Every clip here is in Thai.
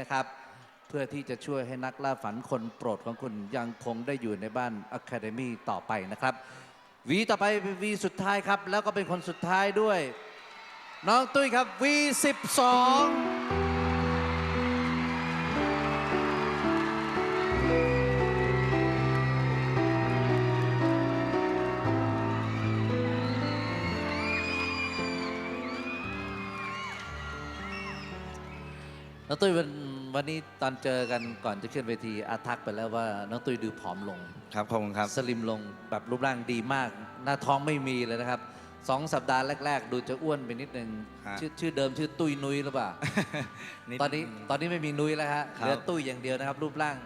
นะครับ เพื่อที่จะช่วยให้นักล่าฝันคนโปรดของคุณยังคงได้อยู่ในบ้าน Academy ต่อไปนะครับ วีต่อไปเป็นวีสุดท้ายครับ แล้วก็เป็นคนสุดท้ายด้วย น้องตุ้ยครับ V12 น้องตุ้ยวัน วันนี้ตอนเจอกันก่อนจะขึ้นเวทีอาทักไปแล้วว่าน้องตุ้ยดูผอมลง ครับขอบคุณครับ สลิมลงแบบรูปร่างดีมาก หน้าท้องไม่มีเลยนะครับสองสัปดาห์แรก ๆ ดูจะอ้วนไปนิดนึงฮะชื่อชื่อเดิมชื่อตุ้ยนุ้ยหรือเปล่า นิดตอนนี้ตอนนี้ไม่มีนุ้ยแล้วฮะครับ เหลือตุ้ยอย่างเดียวนะครับ รูปร่าง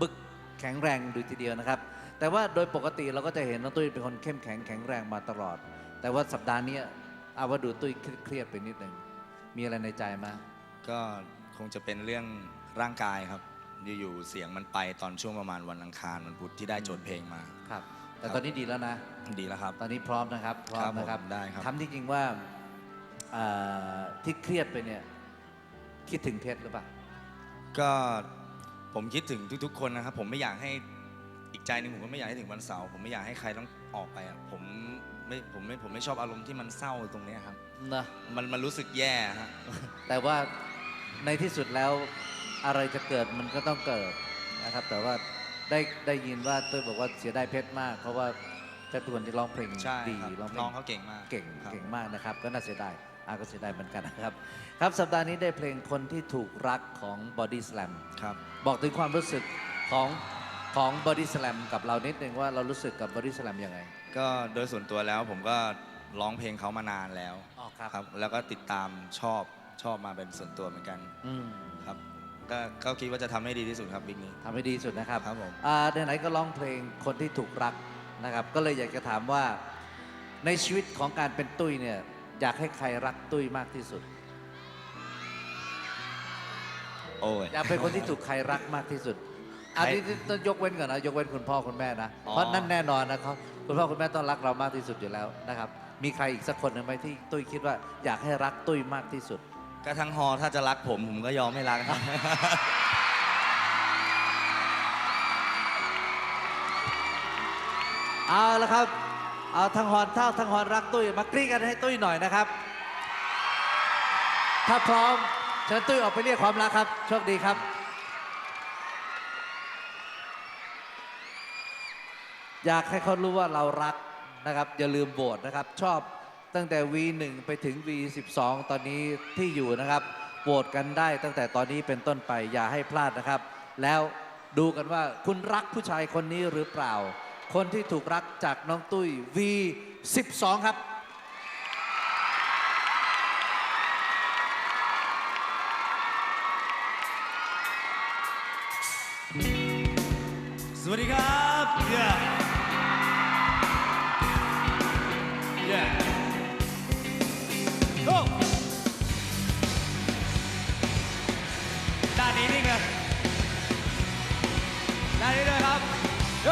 บึกแข็งแรงดูทีเดียวนะครับ แต่ว่าโดยปกติเราก็จะเห็นน้องตุ้ยเป็นคนเข้มแข็งแข็งแรงมาตลอด แต่ว่าสัปดาห์นี้เอาว่าดูตุ้ยเครียดๆไปนิดนึงมีอะไรในใจไหมาก็ คงจะเป็นเรื่องร่างกายครับอยู่ๆเสียงมันไปตอนช่วงประมาณวันอังคารวันพุธที่ได้โจทย์เพลงมา ครับ แต่ครับตอนนี้ดีแล้วนะ ดีแล้วครับ ตอนนี้พร้อมนะครับ พร้อมครับผมนะครับได้ครับถามจริงๆว่าเอ่อที่เครียดไปเนี่ยคิดถึงเพชรหรือเปล่า ก็ผมคิดถึงทุกๆ คนนะครับ ผมไม่อยากให้อีกใจหนึ่งผมก็ไม่อยากให้ถึงวันเสาร์ผมไม่อยากให้ใครต้องออกไปอะผมไม่ผมไม่ผมไม่ชอบอารมณ์ที่มันเศร้าตรงเนี้ยครับนะมันมันรู้สึกแย่ฮะแต่ว่า ในที่สุดแล้วอะไรจะเกิดมันก็ต้องเกิดนะครับ แต่ว่าได้ได้ยินว่าตุ้ยบอกว่าเสียดายเพชรมาก เพราะว่าเพชรเป็นคนที่ร้องเพลงใช่ดีครับร้องเพลน้องงเขาเก่งมากเก่งครับ เก่งมากนะครับ ก็น่าเสียดายอาก็เสียดายเหมือนกันนะครับ ครับสัปดาห์นี้ได้เพลงคนที่ถูกรักของ Body Slam ครับ บอกถึงความรู้สึกของของบอดี้สแลมกับเรานิดนึงว่าเรารู้สึกกับบอดี้สแลมยังไงก็โดยส่วนตัวแล้วผมก็ร้องเพลงเขามานานแล้ว อ๋อครับ ครับ แล้วก็ติดตามชอบ ชอบมาเป็นส่วนตัวเหมือนกันอืมครับก็ก็คิดว่าจะทำให้ดีที่สุดครับบิ๊กนี้ ทำให้ดีที่สุดนะครับครับผม อ่าไหนๆก็ร้องเพลงคนที่ถูกรักนะครับ ก็เลยอยากจะถามว่า ในชีวิตของการเป็นตุ้ยเนี่ยอยากให้ใครรักตุ้ยมากที่สุด โอ้ย อยากเป็นคนที่ถูกใครรักมากที่สุด อันนี้ต้องยกเว้นก่อนนะยกเว้นคุณพ่อคุณแม่นะ อ๋อ เพราะนั่นแน่นอนนะครับคุณพ่อคุณแม่ต้องรักเรามากที่สุดอยู่แล้วนะครับ มีใครอีกสักคนหนึ่งไหมที่ตุ้ยคิดว่าอยากให้รักตุ้ยมากที่สุด ก็ทั้งฮอถ้าจะรักผมผมก็ยอมไม่รักครับเอาละครับ เอาทางฮอนเท่าทางฮอนรักตุ้ยมากรีดกันให้ตุ้ยหน่อยนะครับ ถ้าพร้อมเชิญตุ้ยออกไปเรียกความรักครับ โชคดีครับ อยากให้เขารู้ว่าเรารักนะครับ อย่าลืมโบสนะครับ ชอบ ตั้งแต่ V1 ไปถึง V12 ตอนนี้ที่อยู่นะครับโหวตกันได้ตั้งแต่ตอนนี้เป็นต้นไปอย่าให้พลาดนะครับ แล้วดูกันว่าคุณรักผู้ชายคนนี้หรือเปล่า คนที่ถูกรักจากน้องตุ้ย V12 ครับสวัสดีครับ yeah นี้นี่ไงด้านนี้เลยครับโย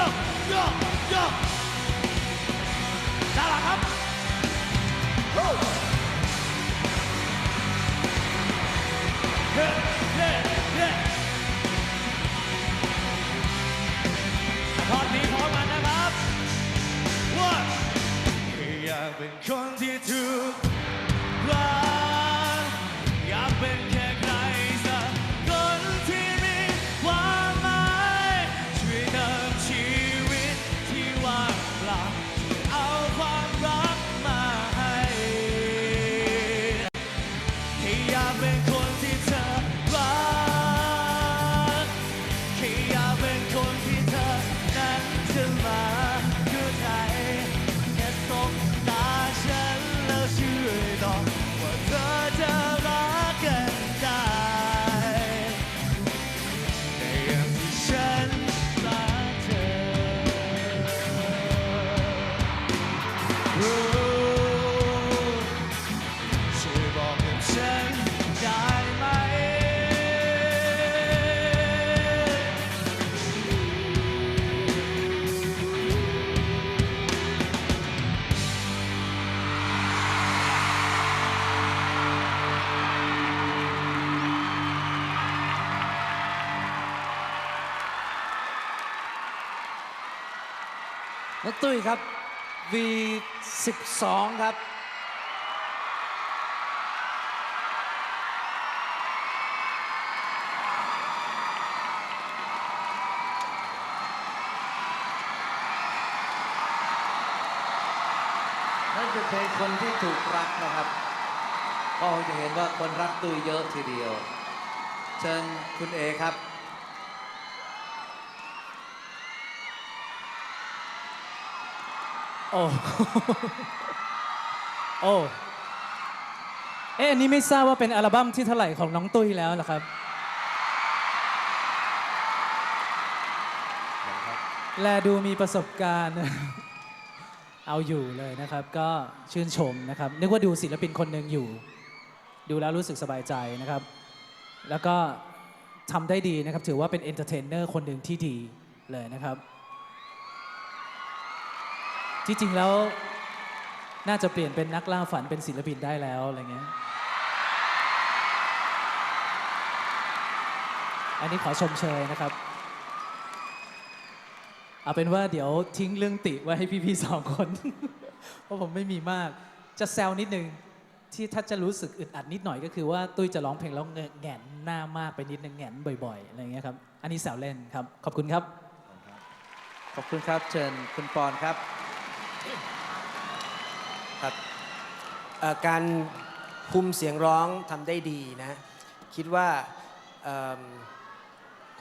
yo yo yo ด้านหลังครับ น้องตุ้ยครับ V12 ครับนั่นเป็นเพลงคนที่ถูกรักนะครับ ก็จะเห็นว่าคนรักตุ้ยเยอะทีเดียว เชิญคุณเอครับ โอ้โอ้เอ๊ะอันนี้ไม่ทราบว่าเป็นอัลบั้มที่เท่าไหร่ของน้องตุ้ยแล้วเหรอครับ แลดูมีประสบการณ์ เอาอยู่เลยนะครับ ก็ชื่นชมนะครับ นึกว่าดูศิลปินคนหนึ่งอยู่ ดูแล้วรู้สึกสบายใจนะครับ แล้วก็ทำได้ดีนะครับ ถือว่าเป็นเอนเตอร์เทนเนอร์คนหนึ่งที่ดีเลยนะครับ ที่จริงแล้วน่าจะเปลี่ยนเป็นนักล่าฝันเป็นศิลปินได้แล้วอะไรเงี้ย อันนี้ขอชมเชยนะครับ เอาเป็นว่าเดี๋ยวทิ้งเรื่องติไว้ให้พี่ๆสองคน เพราะผมไม่มีมาก จะแซวนิดนึงที่ถ้าจะรู้สึกอึดอัดนิดหน่อยก็คือว่าตุ้ยจะร้องเพลงแล้วแงนหน้ามากไปนิดนึงแงนบ่อยๆอะไรเงี้ยครับ อันนี้แซวเล่นครับ ขอบคุณครับ ขอบคุณครับ เชิญคุณปอนครับ เอ่อการคุมเสียงร้องทำได้ดีนะ คิดว่า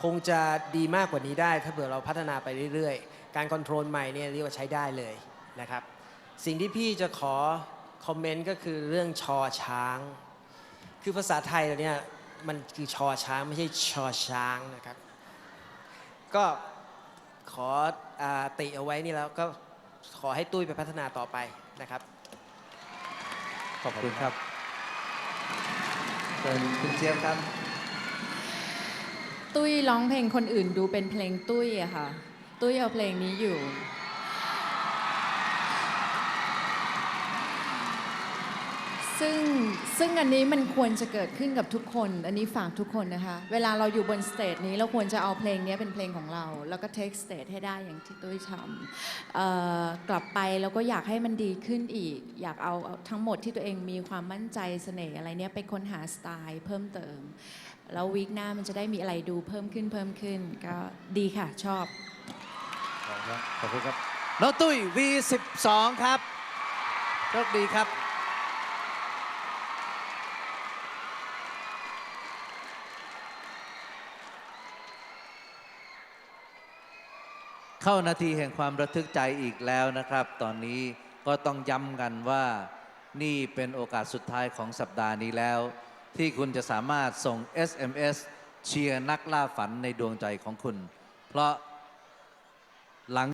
คงจะดีมากกว่านี้ได้ ถ้าเผื่อเราพัฒนาไปเรื่อยๆ การคอนโทรลใหม่เนี่ยเรียกว่าใช้ได้เลยนะครับ สิ่งที่พี่จะขอคอมเมนต์ก็คือเรื่องชอช้าง คือภาษาไทยเราเนี่ยมันคือชอช้างไม่ใช่ชอช้างนะครับ ก็ขออติเอาไว้นี่แล้วก็ ขอให้ตุ้ยไปพัฒนาต่อไปนะครับ ขอบคุณครับเชิญคุณเจี๊ยบครับ ตุ้ยร้องเพลงคนอื่นดูเป็นเพลงตุ้ยอะค่ะ ตุ้ยเอาเพลงนี้อยู่ ซึ่งอันนี้มันควรจะเกิดขึ้นกับทุกคน อันนี้ฝากทุกคนนะคะ เวลาเราอยู่บนสเตจนี้เราควรจะเอาเพลงนี้เป็นเพลงของเรา แล้วก็เทคสเตจให้ได้อย่างที่ตุ้ยทำกลับไปแล้วก็อยากให้มันดีขึ้นอีก อยากเอาเอาทั้งหมดที่ตัวเองมีความมั่นใจเสน่ห์อะไรเนี้ยไปค้นหาสไตล์เพิ่มเติม แล้ววีคหน้ามันจะได้มีอะไรดูเพิ่มขึ้นเพิ่มขึ้น ก็ดีค่ะชอบ ขอบคุณครับน้องตุ้ย V12 ครับโชคดีครับ เข้านาทีแห่งความระทึกใจอีกแล้วนะครับ ตอนนี้ก็ต้องย้ำกันว่านี่เป็นโอกาสสุดท้ายของสัปดาห์นี้แล้ว ที่คุณจะสามารถส่ง SMS เชียร์นักล่าฝันในดวงใจของคุณ เพราะหลัง